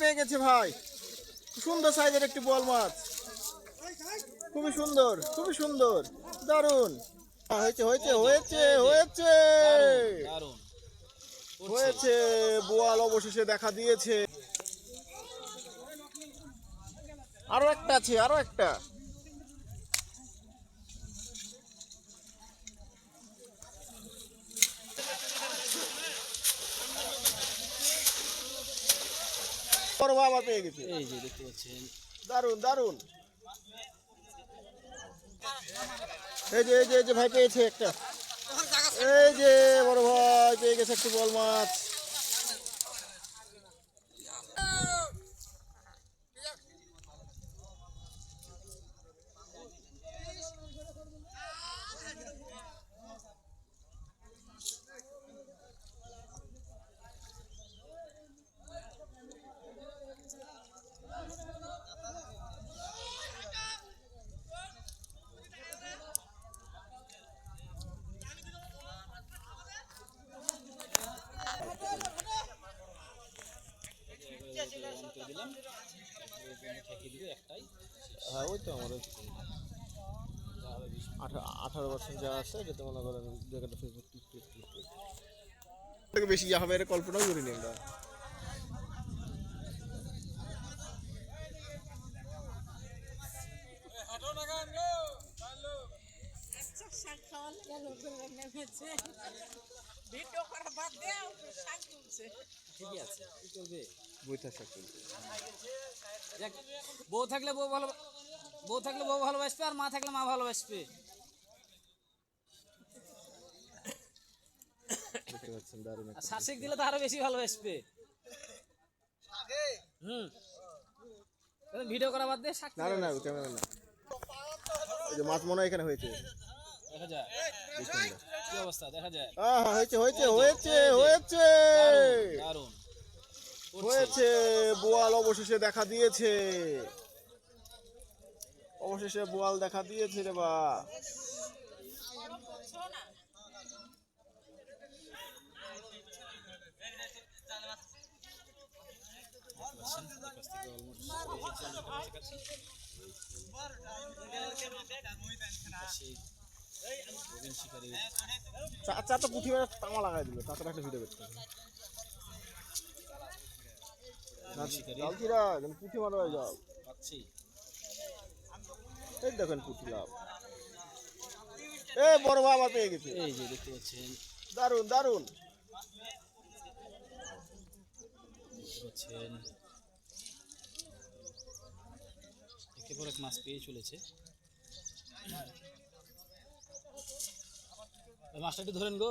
পেয়ে গেছে ভাই। সুন্দর সাইজের একটি বল মাছ। খুবই সুন্দর খুবই সুন্দর। দারুণ হয়েছে হয়েছে হয়েছে হয়েছে। দারুণ হয়েছে বোয়াল অবশেষে দেখা দিয়েছে। আরও একটা আছে, আরও একটা। বড় বাবা পেয়ে গেছে। এই যে দেখতে পাচ্ছেন। দারুণ দারুণ এই যে এই যে এই ভাই পেয়েছে একটা। এই যে বড় ভাই পেয়ে গেছে একটু বল মাছ। দিলাম। ঠেকিয়ে দিবে একটাই। হ্যাঁ ওই তো আঠা- আঠারো পার্সেন্ট যা আছে যেটা মনে করেন যেটা ফেসবুক। থেকে বেশি যা হবে এটা কল্পনাও করিনি আমরা। ভিডিও করা বাদ দেও শাক তুলছে। ঠিকই আছে। কি করবে। বউ থাকলে বউ ভালো বউ থাকলে বউ ভালোবাসবে আর মা থাকলে মা ভালোবাসবে। শাসিক দিলে তো আরও বেশি ভালোবাসবে। হুম। ভিডিও করা বাদ দিয়ে না না না ক্যামেরা না। যে মাছ মনে হয় এখানে হয়েছে। দেখা যায়। কি অবস্থা? দেখা যায়। হয়েছে হয়েছে। হয়েছে। হয়েছে। হয়েছে। বোয়াল অবশেষে দেখা দিয়েছে। অবশেষে বোয়াল দেখা দিয়েছে রে বা। চাচা তো পুঁথি তামা লাগাই দিল তাছাড়া একটা ভিডিও করতে পুঁথি মারা যাও। পাচ্ছি। এই দেখেন পুঁথি লাভ এ বড় বাবা পেয়ে গেছে। এই যে দেখতে পাচ্ছেন। দারুণ দারুণ পাচ্ছেন। একে পর এক মাছ পেয়ে চলেছে। মাছটা একটু ধরেন গো।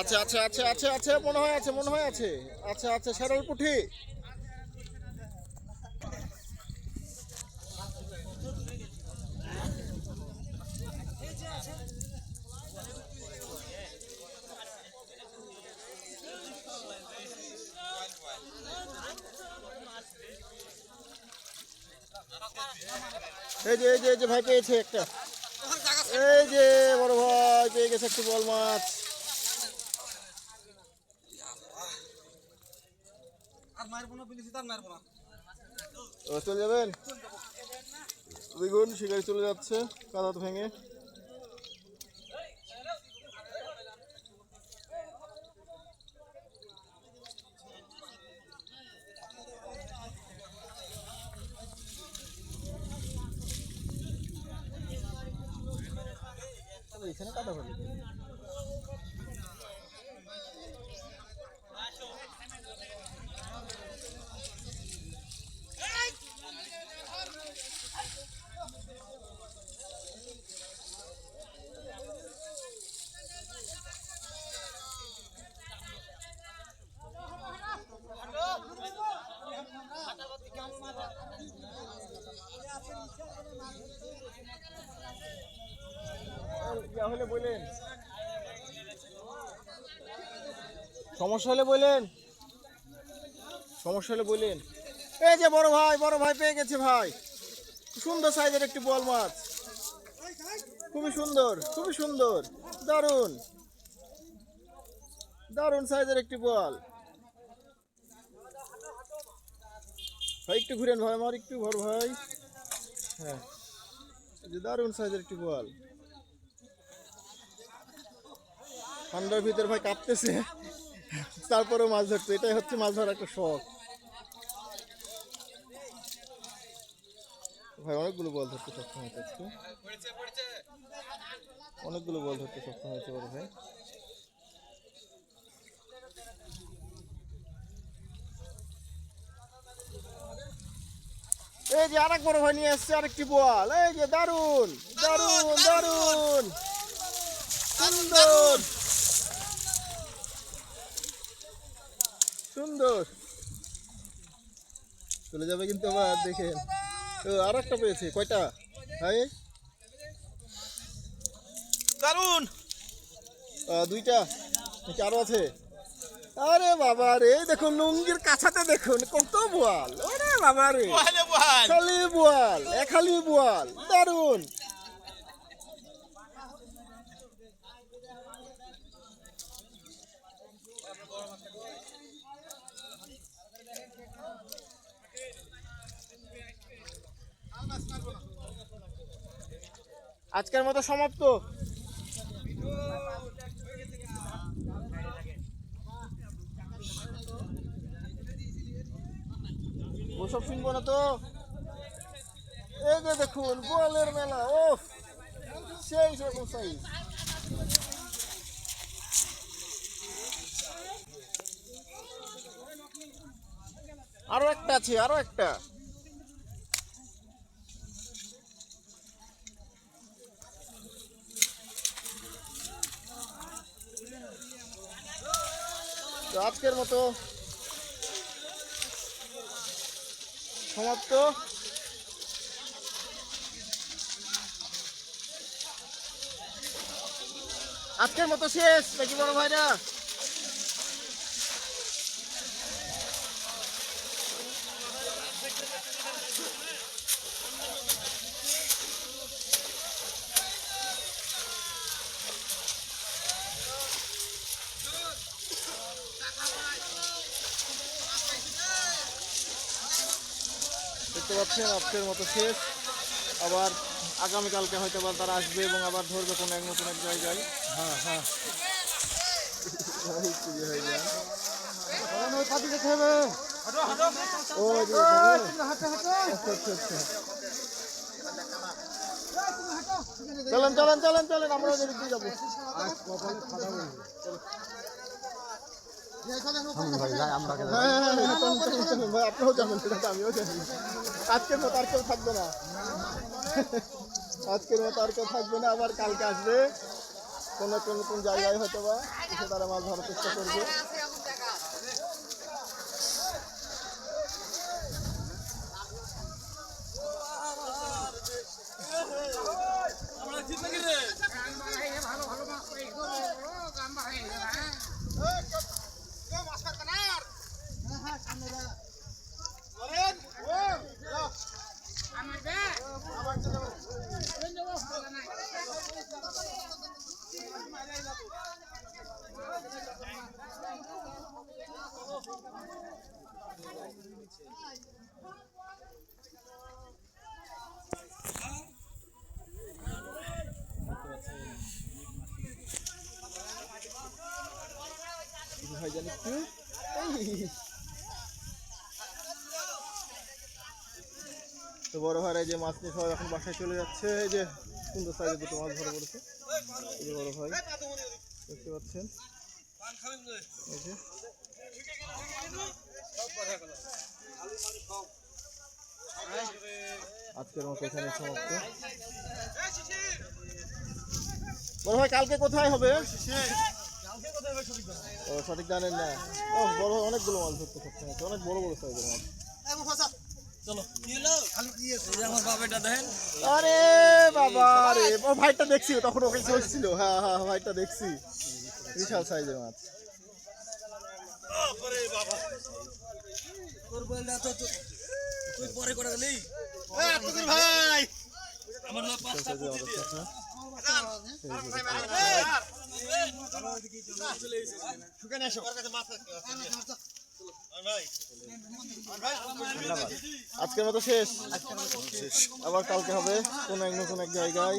আচ্ছা আচ্ছা আচ্ছা আচ্ছা আচ্ছা মনে হয় আছে, মনে হয় আছে। আচ্ছা আচ্ছা সারাল পুঁঠি। এই যে এই যে এই যে ভাই পেয়েছে একটা। এই যে বড় ভাই পেয়ে গেছে একটু বল মাছ। চলে যাবেন? দেখুন শিকারি চলে যাচ্ছে কাদা ভেঙে এখানে কাটা ফেলে ইয়া হলে বলেন সমস্যা হলে বলেন। সমস্যা হলে বলেন। এই যে বড় ভাই বড় ভাই পেয়ে গেছে ভাই। সুন্দর সাইজের একটি বল মাছ। খুবই সুন্দর খুবই সুন্দর। দারুণ দারুণ সাইজের একটি বল। ভাই, একটু ঘুরেন ভাই আমার, একটু বড় ভাই। হ্যাঁ। যে দারুণ সাইজের একটি বল। ঠান্ডার ভিতর ভাই কাঁপতেছে। তারপরেও মাছ ধরতো, এটাই হচ্ছে মাছ ধরার একটা শখ। ভাই, অনেকগুলো বল ধরতে সক্ষম হয়েছে অনেকগুলো বল ধরতে সক্ষম হয়েছে বড় ভাই। এই যে আরেক বড় ভাই নিয়ে এসছে আরেকটি বল। এই যে দারুণ দারুণ দারুণ সুন্দর। সুন্দর। চলে যাবে কিন্তু আবার দেখেন আর একটা পেয়েছে কয়টা? ভাই? দারুণ দুইটা। নাকি আরও আছে? আরে বাবা রে দেখুন লুঙ্গির কাছাতে দেখুন কত বোয়াল। ওরে বাবা রে। খালি বোয়াল এখালি বোয়াল। দারুণ আজকের মতো সমাপ্ত। ওসব শুনব না তো। এই যে দেখুন বলের মেলা ও সেই সেরকম সাইজ আরও একটা আছে, আরও একটা। তো আজকের মতো সমাপ্ত। আজকের মতো শেষ নাকি বড় ভাইরা? দেখতে পাচ্ছেন আজকের মতো শেষ। আবার আগামীকালকে হয়তো আবার তারা আসবে এবং আবার ধরবে কোনো এক নতুন এক জায়গায়। হ্যাঁ হ্যাঁ। যায়। চলেন চলেন চলেন চলেন আমরা যাব। আপনিও যাবেন আমিও জানি আজকের মতো আর কেউ থাকবে না আজকের মতো আর কেউ থাকবে না আবার কালকে আসবে কোনো কোন নতুন জায়গায় হয়তো বা তারা মাছ ধরার চেষ্টা করবে ভাই জানি একটু এই। তো বড় ভাইরা যে মাছ নিয়ে সবাই এখন বাসায় চলে যাচ্ছে। এই যে সুন্দর সাইজে দুটো মাছ ধরে পড়েছে। এই যে বড় ভাই, দেখতে পাচ্ছেন? এই যে। আজকের মতো এখানে সমাপ্ত। বড় ভাই, কালকে কোথায় হবে? ও সঠিক জানেন না। ও বড় অনেকগুলো মাছ ধরতে সক্ষম হচ্ছে অনেক বড় বড় সাইজের মাছ। আরে বাবা রে ও ভাইটা দেখছি তখন ওকে চলছিল হ্যাঁ হ্যাঁ ভাইটা দেখছি। বিশাল সাইজের মাছ। চাষা। আজকের মতো শেষ। আবার কালকে হবে কোন এক নতুন এক জায়গায়।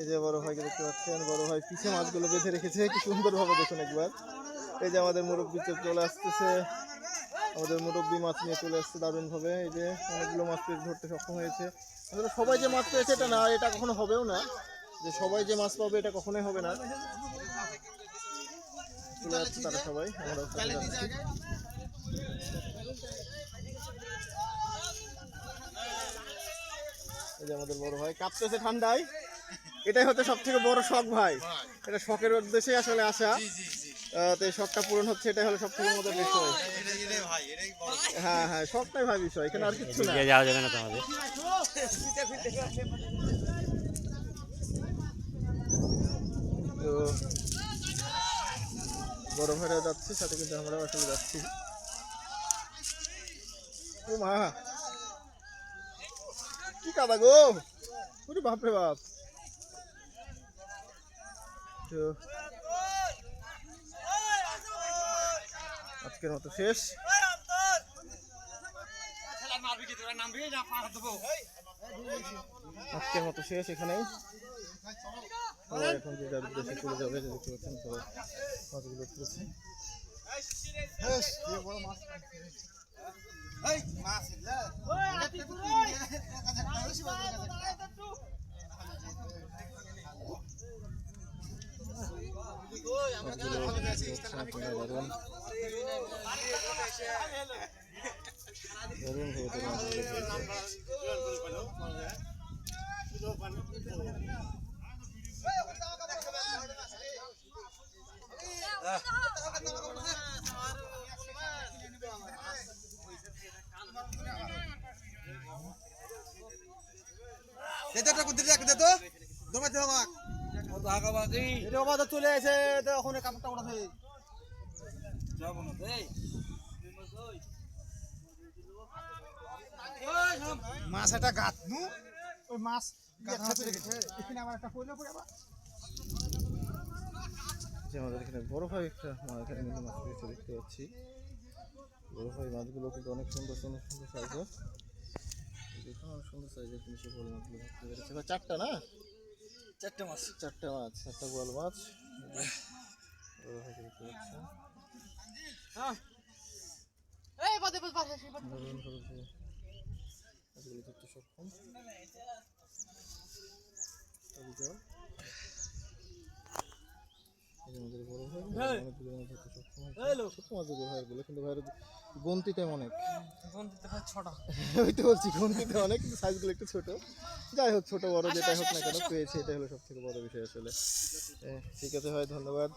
এই যে বড় ভাইকে দেখতে পাচ্ছেন, বড় ভাই পিছে মাছগুলো বেঁধে রেখেছে, কি সুন্দর ভাবে দেখুন একবার। এই যে আমাদের মুরব্বী চলে আসতেছে। আমাদের মুরব্বী মাছ নিয়ে চলে আসছে দারুণ ভাবে এই যে অনেকগুলো মাছ পেয়ে ধরতে সক্ষম হয়েছে। সবাই যে মাছ পেয়েছে, এটা না, এটা কখনো হবেও না। যে সবাই যে মাছ পাবে এটা কখনোই হবে না। চলে যাচ্ছে তারা সবাই যাচ্ছি। এই যে আমাদের বড় ভাই কাঁপতেছে ঠান্ডায়। এটাই হচ্ছে সব থেকে বড় শখ ভাই। এটা শখের উদ্দেশ্যে আসলে আসা। তো এই শখটা পূরণ হচ্ছে এটাই হলো সব থেকে মজার বিষয়। হ্যাঁ হ্যাঁ শখটাই ভাই বিষয় এখানে আর কিছু না। যাওয়া যাবে না তোমাদের। তো বড় ভাইরা যাচ্ছে, সাথে কিন্তু আমরাও আসলে যাচ্ছি। ও মা! কি কাদা গো? ওরে বাপরে বাপ! তো আজকের মতো শেষ। আজকের মতো শেষ এখানেই। সবাই এখন যে যার উদ্দেশ্যে চলে যাবে যে দেখতে পাচ্ছেন সবাই মাছগুলো তুলেছে দারুণ ভাবে তারা মাছগুলো ধরেছে। চলে এসে ওখানে কাপড়টা ওঠাতে মাছ একটা নু? ওই মাছ এখানে আবার একটা পড়লে আবার। আমাদের এখানে বড় ভাই একটা মাছ এখানে কিন্তু মাছ দেখতে পাচ্ছি। বড় ভাই মাছগুলো কিন্তু অনেক সুন্দর সুন্দর সুন্দর সাইজের। দেখুন সুন্দর সাইজের সে বড় মাছগুলো ধরতে পেরেছে বা চারটা না? চারটে মাছ। চারটে মাছ চারটা গোয়াল মাছ। এই যে বড় ভাইকে দেখতে পাচ্ছেন এই পদে পদে পাশে সেই পদে দারুণ ভাবে সে মাছগুলো ধরতে সক্ষম এদিকেও। এই যে আমাদের বড় ভাই অনেকগুলো মাছ ধরতে সক্ষম ছোট মাছ যদি ভাইয়েরগুলো কিন্তু ভাইয়ের গন্তিতে অনেক। ছটা। ওই তো বলছি গন্তিতে অনেক কিন্তু সাইজগুলো একটু ছোট। যাই হোক ছোট বড় যেটাই হোক না কেন পেয়েছে এটাই হলো সব থেকে বড় বিষয় আসলে। ঠিক আছে ভাই ধন্যবাদ।